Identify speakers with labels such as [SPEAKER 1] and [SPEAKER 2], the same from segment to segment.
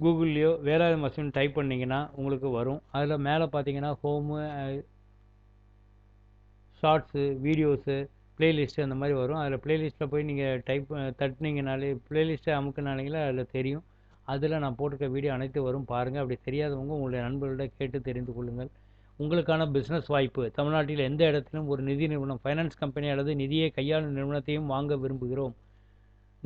[SPEAKER 1] கூகுள்லேயோ Velayutham machine type பண்ணிங்கன்னா உங்களுக்கு வரும். அதில் மேலே பார்த்தீங்கன்னா ஹோமு ஷார்ட்ஸு வீடியோஸு ப்ளேலிஸ்ட்டு அந்த மாதிரி வரும். அதில் ப்ளேலிஸ்ட்டில் போய் நீங்கள் டைப் தட்டினீங்கனாலே ப்ளேலிஸ்ட்டை அமுக்குனாலே அதில் தெரியும். அதில் நான் போட்டிருக்க வீடியோ அனைத்து வரும். பாருங்கள் அப்படி தெரியாதவங்க உங்களுடைய நண்பர்களிடம் கேட்டு தெரிந்து கொள்ளுங்கள். உங்களுக்கான பிஸ்னஸ் வாய்ப்பு. தமிழ்நாட்டில் எந்த இடத்திலும் ஒரு நிதி நிறுவனம் ஃபைனான்ஸ் கம்பெனி அல்லது நிதியை கையாளும் நிறுவனத்தையும் வாங்க விரும்புகிறோம்.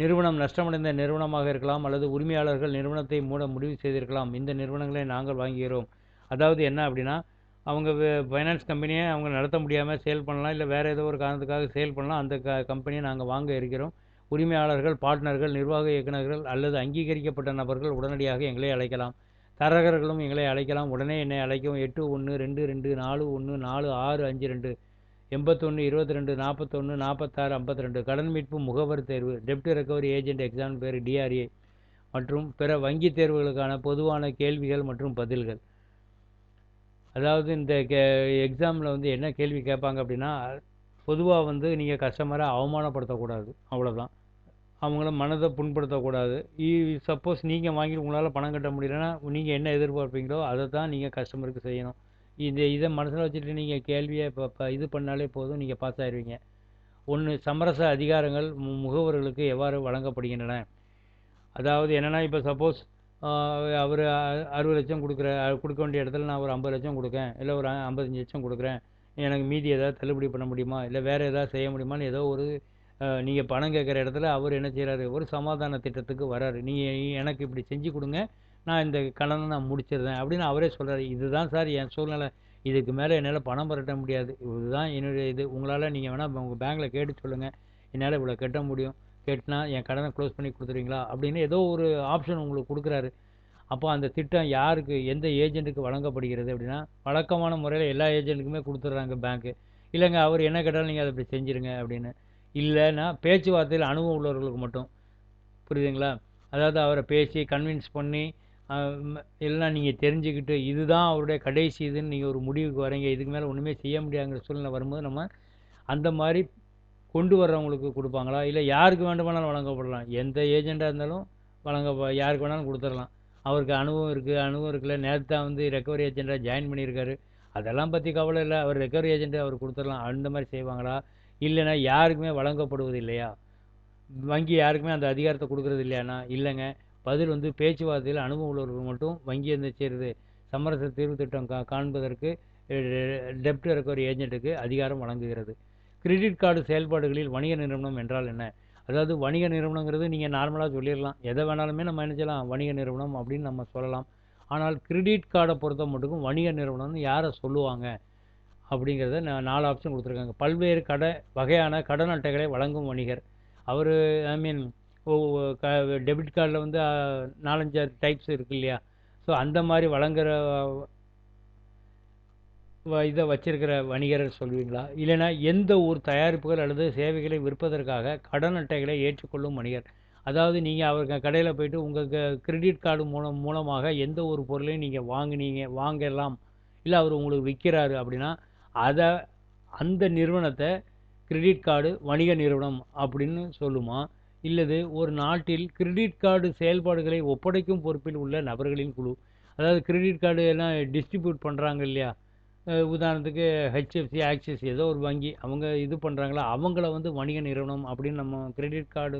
[SPEAKER 1] நிறுவனம் நஷ்டமடைந்த நிறுவனமாக இருக்கலாம் அல்லது உரிமையாளர்கள் நிறுவனத்தை மூட முடிவு செய்திருக்கலாம். இந்த நிறுவனங்களை நாங்கள் வாங்குகிறோம். அதாவது என்ன அப்படின்னா அவங்க ஃபைனான்ஸ் கம்பெனியை அவங்க நடத்த முடியாமல் சேல் பண்ணலாம் இல்லை வேறு ஏதோ ஒரு காரணத்துக்காக சேல் பண்ணலாம் அந்த க கம்பெனியை நாங்கள் வாங்க இருக்கிறோம். உரிமையாளர்கள் பார்ட்னர்கள் நிர்வாக இயக்குநர்கள் அல்லது அங்கீகரிக்கப்பட்ட நபர்கள் உடனடியாக எங்களை அழைக்கலாம். தரகர்களும் எங்களை அழைக்கலாம். உடனே என்னை அழைக்கவும். எட்டு ஒன்று ரெண்டு ரெண்டு நாலு ஒன்று நாலு ஆறு அஞ்சு ரெண்டு. எண்பத்தொன்று இருபத்தி ரெண்டு நாற்பத்தொன்று நாற்பத்தாறு ஐம்பத்தி ரெண்டு கடன் மீட்பு முகவர் தேர்வு டெப்ட் ரெக்கவரி ஏஜென்ட் எக்ஸாம் பேர் டிஆர்ஏ மற்றும் பிற வங்கி தேர்வுகளுக்கான பொதுவான கேள்விகள் மற்றும் பதில்கள். அதாவது இந்த கே எக்ஸாமில் வந்து என்ன கேள்வி கேட்பாங்க அப்படின்னா பொதுவாக வந்து நீங்கள் கஸ்டமரை அவமானப்படுத்தக்கூடாது. அவ்வளோதான் அவங்கள மனதை புண்படுத்தக்கூடாது. சப்போஸ் நீங்கள் வாங்கி உங்களால் பணம் கட்ட முடியலன்னா நீங்கள் என்ன எதிர்பார்ப்பீங்களோ அதை தான் நீங்கள் கஸ்டமருக்கு செய்யணும். இது இதை மனசில் வச்சுட்டு நீங்கள் கேள்வியை இப்போ இப்போ இது பண்ணாலே போதும் நீங்கள் பாஸ் ஆயிடுவீங்க ஒன்று சமரச அதிகாரங்கள் முகவர்களுக்கு எவ்வாறு வழங்கப்படுகின்றன? அதாவது என்னென்னா இப்போ சப்போஸ் அவர் அறுபது லட்சம் கொடுக்குற கொடுக்க வேண்டிய இடத்துல நான் ஒரு ஐம்பது லட்சம் கொடுக்கேன் இல்லை ஒரு ஐம்பத்தஞ்சு லட்சம் கொடுக்குறேன் எனக்கு மீதி ஏதாவது தள்ளுபடி பண்ண முடியுமா இல்லை வேறு ஏதாவது செய்ய முடியுமான்னு ஏதோ ஒரு நீங்கள் பணம் கேட்குற இடத்துல அவர் என்ன செய்கிறாரு ஒரு சமாதான திட்டத்துக்கு வராரு. நீங்கள் எனக்கு இப்படி செஞ்சு கொடுங்க நான் இந்த கடனை நான் முடிச்சிடுறேன் அப்படின்னு அவரே சொல்கிறாரு இதுதான் சார் என் சூழ்நிலை. இதுக்கு மேலே என்னால் பணம் புரட்ட முடியாது. இதுதான் என்னுடைய இது. உங்களால் நீங்கள் வேணால் உங்கள் பேங்க்கில் கேட்டு சொல்லுங்கள் என்னால் இவ்வளோ கட்ட முடியும். கேட்டினா என் கடனை க்ளோஸ் பண்ணி கொடுத்துருவீங்களா? அப்படின்னு ஏதோ ஒரு ஆப்ஷன் உங்களுக்கு கொடுக்குறாரு. அப்போ அந்த திட்டம் யாருக்கு எந்த ஏஜென்ட்டுக்கு வழங்கப்படுகிறது அப்படின்னா வழக்கமான முறையில் எல்லா ஏஜென்ட்டுக்குமே கொடுத்துட்றாங்க பேங்க்கு இல்லைங்க அவர் என்ன கேட்டாலும் நீங்கள் அதை இப்படி செஞ்சுருங்க அப்படின்னு. இல்லைன்னா பேச்சுவார்த்தையில் அனுபவம் உள்ளவர்களுக்கு மட்டும். புரியுதுங்களா? அதாவது அவரை பேசி கன்வின்ஸ் பண்ணி எல்லாம் நீங்கள் தெரிஞ்சுக்கிட்டு இதுதான் அவருடைய கடைசி இதுன்னு நீங்கள் ஒரு முடிவுக்கு வரீங்க. இதுக்கு மேலே ஒன்றுமே செய்ய முடியாங்கிற சூழ்நிலை வரும்போது நம்ம அந்த மாதிரி கொண்டு வர்றவங்களுக்கு கொடுப்பாங்களா? இல்லை யாருக்கு வேண்டுமானாலும் வழங்கப்படலாம். எந்த ஏஜெண்ட்டாக இருந்தாலும் வழங்க யாருக்கு வேணாலும் கொடுத்துடலாம். அவருக்கு அனுபவம் இருக்குது அனுபவம் இருக்குல்ல. நேற்று தான் வந்து ரெக்கவரி ஏஜெண்ட்டாக ஜாயின் பண்ணியிருக்காரு. அதெல்லாம் பற்றி கவலை இல்லை. அவர் ரெக்கவரி ஏஜெண்ட்டு அவர் கொடுத்துடலாம். அந்த மாதிரி செய்வாங்களா? இல்லைன்னா யாருக்குமே வழங்கப்படுவது இல்லையா? வங்கி யாருக்குமே அந்த அதிகாரத்தை கொடுக்குறது இல்லையாண்ணா? இல்லைங்க. பதில் வந்து பேச்சுவார்த்தையில் அனுபவம் உள்ளவர்கள் மட்டும் வங்கி வந்து செய்கிறது சமரச தீர்வு திட்டம் கா காண்பதற்கு டெப்ட் ரெக்கவரி ஏஜென்ட்டுக்கு அதிகாரம் வழங்குகிறது. கிரெடிட் கார்டு செயல்பாடுகளில் வணிக நிறுவனம் என்றால் என்ன? அதாவது வணிக நிறுவனங்கிறது நீங்கள் நார்மலாக சொல்லிடலாம். எதை வேணாலுமே நம்ம என்ன செய்யலாம்? வணிக நிறுவனம் அப்படின்னு நம்ம சொல்லலாம். ஆனால் கிரெடிட் கார்டை பொறுத்த மட்டுக்கும் வணிக நிறுவனம்னு யாரை சொல்லுவாங்க? அப்படிங்கிறத நான் நாலு ஆப்ஷன் கொடுத்துருக்காங்க. பல்வேறு கடை வகையான கடன் அட்டைகளை வழங்கும் வணிகர். அவர் ஐ மீன் டெபிட் கார்டில் வந்து நாலஞ்சாறு டைப்ஸ் இருக்கு இல்லையா? ஸோ அந்த மாதிரி வழங்குற இதை வச்சிருக்கிற வணிகர் சொல்வீங்களா? இல்லைன்னா எந்த ஒரு தயாரிப்புகள் அல்லது சேவைகளை விற்பதற்காக கடன் அட்டைகளை ஏற்றுக்கொள்ளும் வணிகர்? அதாவது நீங்கள் அவருக்கு கடையில் போயிட்டு உங்கள் கிரெடிட் கார்டு மூலம் மூலமாக எந்த ஒரு பொருளையும் நீங்கள் வாங்கினீங்க வாங்கலாம் இல்லை அவர் உங்களுக்கு விற்கிறாரு அப்படின்னா அதை அந்த நிறுவனத்தை கிரெடிட் கார்டு வணிக நிறுவனம் அப்படின்னு சொல்லுமா? இல்லது ஒரு நாட்டில் கிரெடிட் கார்டு செயல்பாடுகளை ஒப்படைக்கும் பொறுப்பில் உள்ள நபர்களின் குழு. அதாவது கிரெடிட் கார்டு எல்லாம் டிஸ்ட்ரிபியூட் பண்ணுறாங்க இல்லையா? உதாரணத்துக்கு ஹெச்எஃப்சி ஆக்சிஸ் ஏதோ ஒரு வங்கி அவங்க இது பண்ணுறாங்களா அவங்கள வந்து வணிக நிறுவனம் அப்படின்னு நம்ம கிரெடிட் கார்டு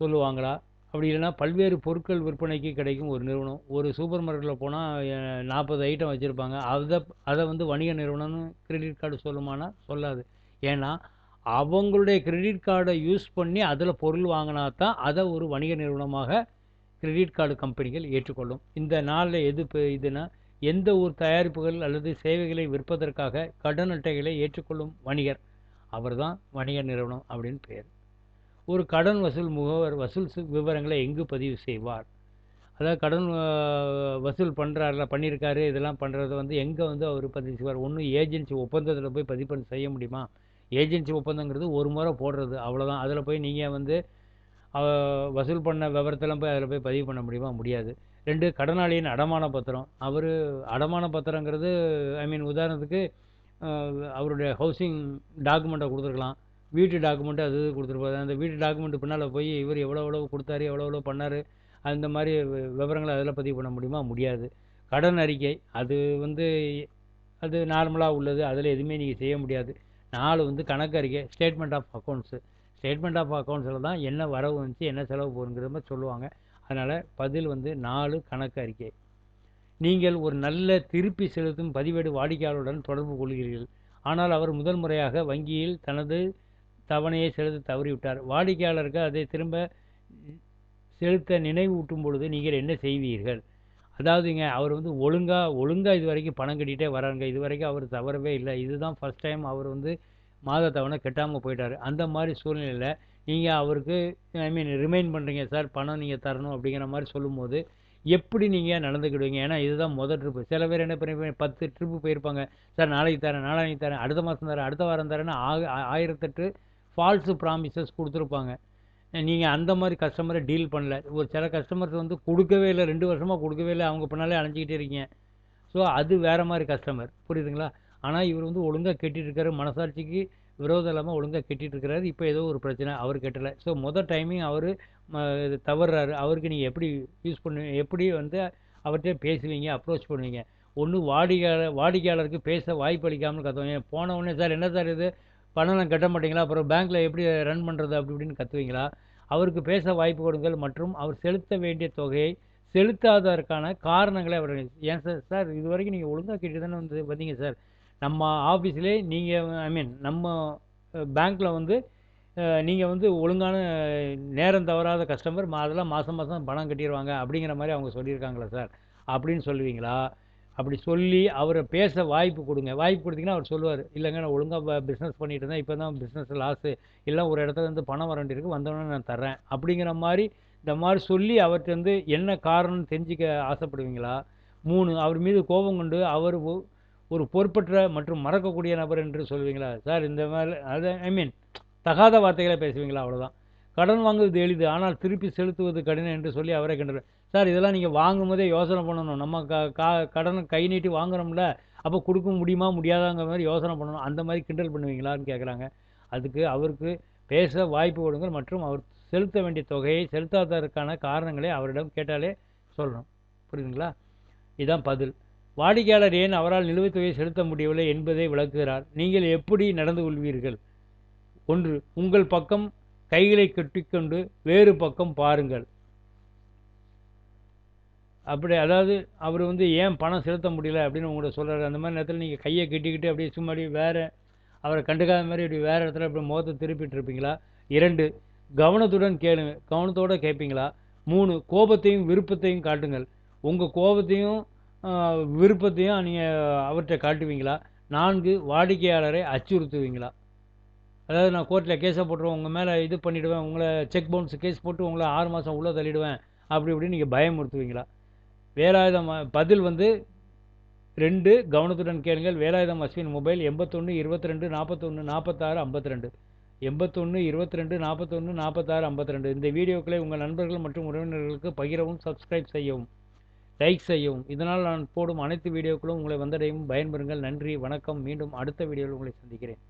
[SPEAKER 1] சொல்லுவாங்களா? அப்படி இல்லைன்னா பல்வேறு பொருட்கள் விற்பனைக்கு கிடைக்கும் ஒரு நிறுவனம். ஒரு சூப்பர் மார்க்கெட்டில் போனால் நாற்பது ஐட்டம் வச்சுருப்பாங்க. அதை அதை வந்து வணிக நிறுவனம்னு கிரெடிட் கார்டு சொல்லுமானா சொல்லாது. ஏன்னா அவங்களுடைய கிரெடிட் கார்டை யூஸ் பண்ணி அதில் பொருள் வாங்கினா தான் அதை ஒரு வணிக நிறுவனமாக கிரெடிட் கார்டு கம்பெனிகள் ஏற்றுக்கொள்ளும். இந்த நாளில் எது இதுனா எந்த ஒரு தயாரிப்புகள் அல்லது சேவைகளை விற்பதற்காக கடன் அட்டைகளை ஏற்றுக்கொள்ளும் வணிகர். அவர் தான் வணிக நிறுவனம் அப்படின்னு பெயர் ஒரு கடன் வசூல் முகவர் வசூல் விவரங்களை எங்கு பதிவு செய்வார்? அதாவது கடன் வசூல் பண்ணுறாருல பண்ணியிருக்காரு இதெல்லாம் பண்ணுறது வந்து எங்கே வந்து அவர் பதிவு செய்வார்? ஒன்று ஏஜென்சி ஒப்பந்தத்தில் போய் பதிவு பண்ணி செய்ய முடியுமா? ஏஜென்சி ஒப்பந்தங்கிறது ஒரு முறை போடுறது அவ்வளோதான் அதில் போய் நீங்கள் வந்து வசூல் பண்ண விவரத்தெல்லாம் போய் அதில் போய் பதிவு பண்ண முடியுமா? முடியாது. ரெண்டு கடனாளியின் அடமான பத்திரம். அவர் அடமான பத்திரங்கிறது ஐ மீன் உதாரணத்துக்கு அவருடைய ஹவுசிங் டாக்குமெண்ட்டை கொடுத்துருக்கலாம். வீட்டு டாக்குமெண்ட்டு அது கொடுத்துருப்பாரு. அந்த வீட்டு டாக்குமெண்ட் பின்னால் போய் இவர் எவ்வளோ எவ்வளோ கொடுத்தாரு எவ்வளோ எவ்வளோ பண்ணார் அந்த மாதிரி விவரங்களை அதில் பதிவு பண்ண முடியுமா? முடியாது. கடன் அறிக்கை அது வந்து அது நார்மலாக உள்ளது. அதில் எதுவுமே நீங்கள் செய்ய முடியாது. நாலு வந்து கணக்கு அறிக்கை statement of accounts statement of அக்கௌண்ட்ஸில் தான் என்ன வரவு வந்துச்சு என்ன செலவு போகுங்கிற மாதிரி சொல்லுவாங்க. அதனால் பதில் வந்து நாலு கணக்கு அறிக்கை. நீங்கள் ஒரு நல்ல திருப்பி செலுத்தும் பதிவேடு வாடிக்கையாளருடன் தொடர்பு கொள்கிறீர்கள். ஆனால் அவர் முதல் முறையாக வங்கியில் தனது தவணையை செலுத்த தவறிவிட்டார். வாடிக்கையாளருக்கு அதை திரும்ப செலுத்த நினைவூட்டும் பொழுது நீங்கள் என்ன செய்வீர்கள்? அதாவதுங்க அவர் வந்து ஒழுங்காக ஒழுங்காக இது வரைக்கும் பணம் கட்டிகிட்டே வராங்க இது வரைக்கும் அவர் தவறவே இல்லை. இதுதான் ஃபர்ஸ்ட் டைம் அவர் வந்து மாத தவணை கட்டாமல் போயிட்டார். அந்த மாதிரி சூழ்நிலையில் நீங்கள் அவருக்கு ஐ மீன் ரிமைண்ட் பண்ணுறீங்க சார் பணம் நீங்கள் தரணும் அப்படிங்கிற மாதிரி சொல்லும்போது எப்படி நீங்கள் நடந்துக்கிடுவீங்க? ஏன்னா இதுதான் முதல் ட்ரிப்பு சில பேர் என்ன பண்ணி பத்து ட்ரிப்பு போயிருப்பாங்க. சார் நாளைக்கு தரேன் நாளைக்கு தரேன் அடுத்த மாதம் தரேன் அடுத்த வாரம் தரேன்னு ஆக ஆயிரத்தெட்டு ஃபால்ஸு ப்ராமிசஸ் கொடுத்துருப்பாங்க. நீங்கள் அந்த மாதிரி கஸ்டமரை டீல் பண்ணல. ஒரு சில கஸ்டமர்ஸ் வந்து கொடுக்கவே இல்லை. ரெண்டு வருஷமாக கொடுக்கவே இல்லை. அவங்க பின்னாலே அலைஞ்சிக்கிட்டே இருக்கீங்க. ஸோ அது வேறு மாதிரி கஸ்டமர் புரியுதுங்களா? ஆனால் இவர் வந்து ஒழுங்காக கெட்டிட்டுருக்காரு மனசாட்சிக்கு விரோதம் இல்லாமல் ஒழுங்காக கெட்டிட்டுருக்கிறாரு இப்போ ஏதோ ஒரு பிரச்சனை அவர் கெட்டலை. ஸோ மொதல் டைமிங் அவர் இது தவறுறாரு. அவருக்கு நீங்கள் எப்படி யூஸ் பண்ணுவீங்க எப்படி வந்து அவர்கிட்ட பேசுவீங்க அப்ரோச் பண்ணுவீங்க? ஒன்று வாடிக்கையாளர் வாடிக்கையாளருக்கு பேச வாய்ப்பு அளிக்காமல் கத்துவீங்க. போன உடனே சார் என்ன சார் இது? பணம் கட்ட மாட்டீங்களா? அப்புறம் பேங்க்கில் எப்படி ரன் பண்ணுறது அப்படி இப்படின்னு கத்துவீங்களா? அவருக்கு பேச வாய்ப்பு கொடுங்கள் மற்றும் அவர் செலுத்த வேண்டிய தொகையை செலுத்தாததற்கான காரணங்களை அவர் ஏன் சார் சார் இது வரைக்கும் நீங்கள் ஒழுங்காக கேட்டு தானே வந்து வந்தீங்க சார் நம்ம ஆஃபீஸ்லேயே நீங்கள் ஐ மீன் நம்ம பேங்க்கில் வந்து நீங்கள் வந்து ஒழுங்கான நேரம் தவறாத கஸ்டமர் அதெல்லாம் மாதம் மாதம் பணம் கட்டிடுவாங்க அப்படிங்கிற மாதிரி அவங்க சொல்லியிருக்காங்களா சார் அப்படின்னு சொல்லுவீங்களா? அப்படி சொல்லி அவரை பேச வாய்ப்பு கொடுங்க. வாய்ப்பு கொடுத்தீங்கன்னா அவர் சொல்லுவார் இல்லைங்க நான் ஒழுங்காக பிஸ்னஸ் பண்ணிட்டு இருந்தேன். இப்போ தான் பிஸ்னஸ் லாஸு இல்லை ஒரு இடத்துல இருந்து பணம் வர வேண்டியிருக்கு. வந்தோடனே நான் தர்றேன். அப்படிங்கிற மாதிரி இந்த மாதிரி சொல்லி அவர்கிட்ட வந்து என்ன காரணம்னு தெரிஞ்சுக்க ஆசைப்படுவீங்களா? மூணு அவர் மீது கோபம் கொண்டு அவர் ஒ- ஒரு பொறுப்பற்ற மற்றும் மறக்கக்கூடிய நபர் என்று சொல்லுவீங்களா? சார் இந்த மாதிரி அது ஐ மீன் தகாத வார்த்தைகளை பேசுவீங்களா? அவ்வளோதான் கடன் வாங்குவது எளிது ஆனால் திருப்பி செலுத்துவது கடினம் என்று சொல்லி அவரை கிண்டல். சார் இதெல்லாம் நீங்கள் வாங்கும் போதே யோசனை பண்ணணும். நம்ம க கா கடனை கை நீட்டி வாங்குறோம்ல அப்போ கொடுக்க முடியுமா முடியாதாங்கிற மாதிரி யோசனை பண்ணணும். அந்த மாதிரி கிண்டல் பண்ணுவீங்களான்னு கேட்குறாங்க அதுக்கு அவருக்கு பேச வாய்ப்பு கொடுங்கள் மற்றும் அவர் செலுத்த வேண்டிய தொகையை செலுத்தாததற்கான காரணங்களை அவரிடம் கேட்டாலே சொல்லணும் புரியுதுங்களா? இதுதான் பதில். வாடிக்கையாளர் ஏன் அவரால் நிலுவைத் தொகையை செலுத்த முடியவில்லை என்பதை விளக்குகிறார். நீங்கள் எப்படி நடந்து கொள்வீர்கள்? ஒன்று உங்கள் பக்கம் கைகளை கட்டிக்கொண்டு வேறு பக்கம் பாருங்கள். அப்படி அதாவது அவர் வந்து ஏன் பணம் செலுத்த முடியல அப்படின்னு உங்கள்கிட்ட சொல்கிறாரு அந்த மாதிரி நேரத்தில் நீங்கள் கையை கட்டிக்கிட்டு அப்படியே சும்மா அப்படி வேறு அவரை கண்டுக்காத மாதிரி இப்படி வேறு இடத்துல அப்படி முகத்தை திருப்பிட்டு இருப்பீங்களா? இரண்டு கவனத்துடன் கேளுங்க கவனத்தோடு கேட்பீங்களா மூணு கோபத்தையும் விருப்பத்தையும் காட்டுங்கள். உங்கள் கோபத்தையும் விருப்பத்தையும் நீங்கள் அவர்கிட்ட காட்டுவீங்களா? நான்கு வாடிக்கையாளரை அச்சுறுத்துவீங்களா? அதாவது நான் கோர்ட்டில் கேஸை போட்டுருவேன் உங்கள் மேலே இது பண்ணிவிடுவேன் உங்களை செக் பவுன்ஸ் கேஸ் போட்டு உங்களை ஆறு மாதம் உள்ளே தள்ளிடுவேன் அப்படி இப்படின்னு நீங்கள் பயமுறுத்துவீங்களா? வேலாயுதம் பதில் வந்து ரெண்டு கவனத்துடன் கேளுங்கள். வேலாயுதம் அஸ்வின் மொபைல் எண்பத்தொன்று இருபத்தி ரெண்டு நாற்பத்தொன்று நாற்பத்தாறு ஐம்பத்தி ரெண்டு எண்பத்தொன்று இருபத்தி ரெண்டு நாற்பத்தொன்று நாற்பத்தாறு ஐம்பத்தி ரெண்டு இந்த வீடியோக்களை உங்கள் நண்பர்கள் மற்றும் உறவினர்களுக்கு பகிரவும் சப்ஸ்கிரைப் செய்யவும் லைக் செய்யவும். இதனால் நான் போடும் அனைத்து வீடியோக்களும் உங்களை வந்தடையும். பயன்பெறுங்கள். நன்றி வணக்கம். மீண்டும் அடுத்த வீடியோவில் உங்களை சந்திக்கிறேன்.